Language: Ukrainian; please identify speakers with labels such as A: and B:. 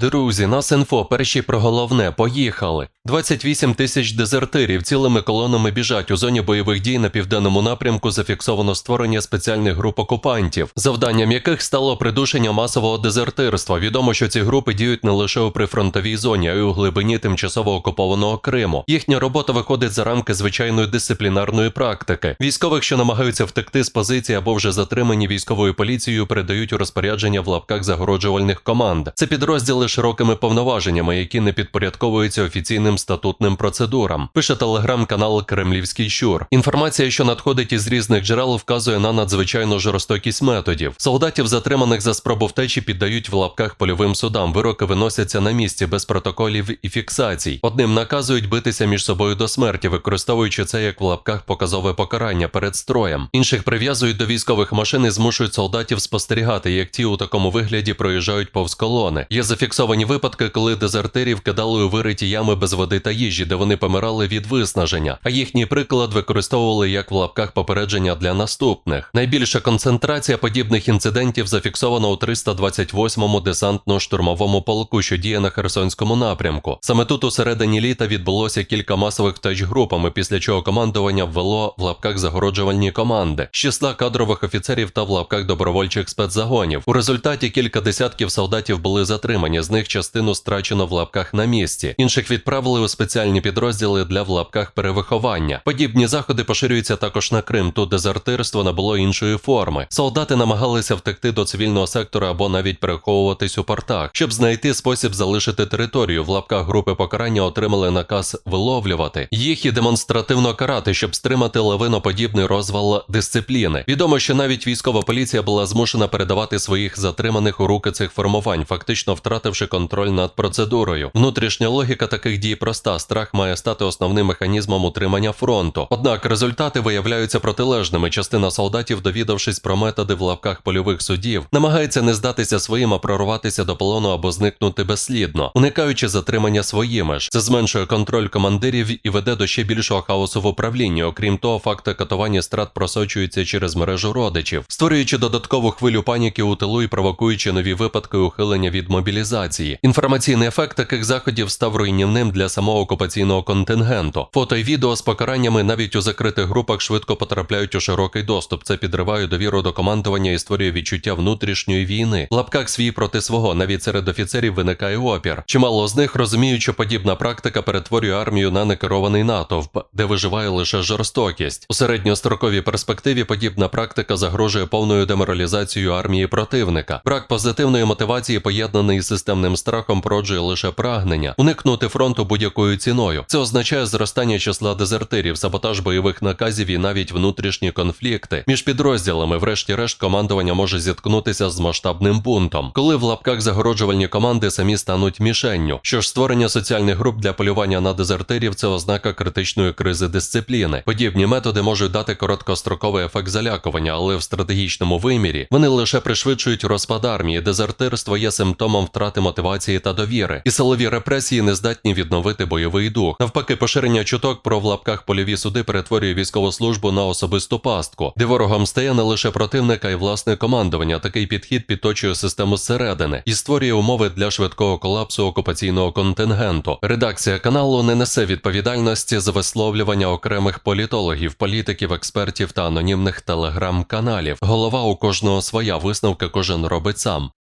A: Друзі, нас інфо, перші про головне, поїхали. 28 тисяч дезертирів цілими колонами біжать у зоні бойових дій на південному напрямку. Зафіксовано створення спеціальних груп окупантів, завданням яких стало придушення масового дезертирства. Відомо, що ці групи діють не лише у прифронтовій зоні, а й у глибині тимчасово окупованого Криму. Їхня робота виходить за рамки звичайної дисциплінарної практики. Військових, що намагаються втекти з позиції або вже затримані військовою поліцією, передають у розпорядження в лапках загороджувальних команд. Це підрозділи широкими повноваженнями, які не підпорядковуються офіційним статутним процедурам. Пише телеграм-канал Кремлівський Щур. Інформація, що надходить із різних джерел, вказує на надзвичайну жорстокість методів. Солдатів, затриманих за спробу втечі, піддають в лапках польовим судам. Вироки виносяться на місці без протоколів і фіксацій. Одним наказують битися між собою до смерті, використовуючи це як в лапках показове покарання перед строєм. Інших прив'язують до військових машин і змушують солдатів спостерігати, як ті у такому вигляді проїжджають повз колони. Є зафіксовані випадки, коли дезертирів кидали у вириті ями без води та їжі, де вони помирали від виснаження. А їхній приклад використовували як в лапках попередження для наступних. Найбільша концентрація подібних інцидентів зафіксована у 328-му десантно-штурмовому полку, що діє на Херсонському напрямку. Саме тут у середині літа відбулося кілька масових втеч групами, після чого командування ввело в лапках загороджувальні команди з числа кадрових офіцерів та в лапках добровольчих спецзагонів. У результаті кілька десятків солдатів були затримані, з них частину страчено в лапках на місці. Інших відправили у спеціальні підрозділи для в лапках перевиховання. Подібні заходи поширюються також на Крим. Тут дезертирство набуло іншої форми. Солдати намагалися втекти до цивільного сектора або навіть переховуватись у портах, щоб знайти спосіб залишити територію. В лапках групи покарання отримали наказ виловлювати їх і демонстративно карати, щоб стримати лавиноподібний розвал дисципліни. Відомо, що навіть військова поліція була змушена передавати своїх затриманих у руки цих формувань, фактично втративши контроль над процедурою. Внутрішня логіка таких дій проста: страх має стати основним механізмом утримання фронту. Однак результати виявляються протилежними. Частина солдатів, довідавшись про методи в лавках польових судів, намагається не здатися своїм, а прорватися до полону або зникнути безслідно, уникаючи затримання своїми ж. Це зменшує контроль командирів і веде до ще більшого хаосу в управлінні. Окрім того, факти катування страт просочуються через мережу родичів, створюючи додаткову хвилю паніки у тилу і провокуючи нові випадки ухилення від мобілізації. Інформаційний ефект таких заходів став руйнівним для самого окупаційного контингенту. Фото і відео з покараннями навіть у закритих групах швидко потрапляють у широкий доступ. Це підриває довіру до командування і створює відчуття внутрішньої війни. В лапках свій проти свого навіть серед офіцерів виникає опір. Чимало з них розуміють, що подібна практика перетворює армію на некерований натовп, де виживає лише жорстокість. У середньостроковій перспективі подібна практика загрожує повною деморалізацією армії противника. Брак позитивної мотивації, поєднаний із системним страхом, породжує лише прагнення уникнути фронту будь-якою ціною. Це означає зростання числа дезертирів, саботаж бойових наказів і навіть внутрішні конфлікти між підрозділами. Врешті-решт, командування може зіткнутися з масштабним бунтом, коли в лапках загороджувальні команди самі стануть мішенню. Що ж створення соціальних груп для полювання на дезертирів це ознака критичної кризи дисципліни. Подібні методи можуть дати короткостроковий ефект залякування, але в стратегічному вимірі вони лише пришвидшують розпад армії. Дезертирство є симптомом втрати мотивації та довіри, і силові репресії не здатні відновити бойовий дух. Навпаки, поширення чуток про в лапках польові суди перетворює військову службу на особисту пастку, де ворогом стає не лише противника і власне командування. Такий підхід підточує систему зсередини і створює умови для швидкого колапсу окупаційного контингенту. Редакція каналу не несе відповідальності за висловлювання окремих політологів, політиків, експертів та анонімних телеграм-каналів. Голова у кожного своя висновка кожен робить сам.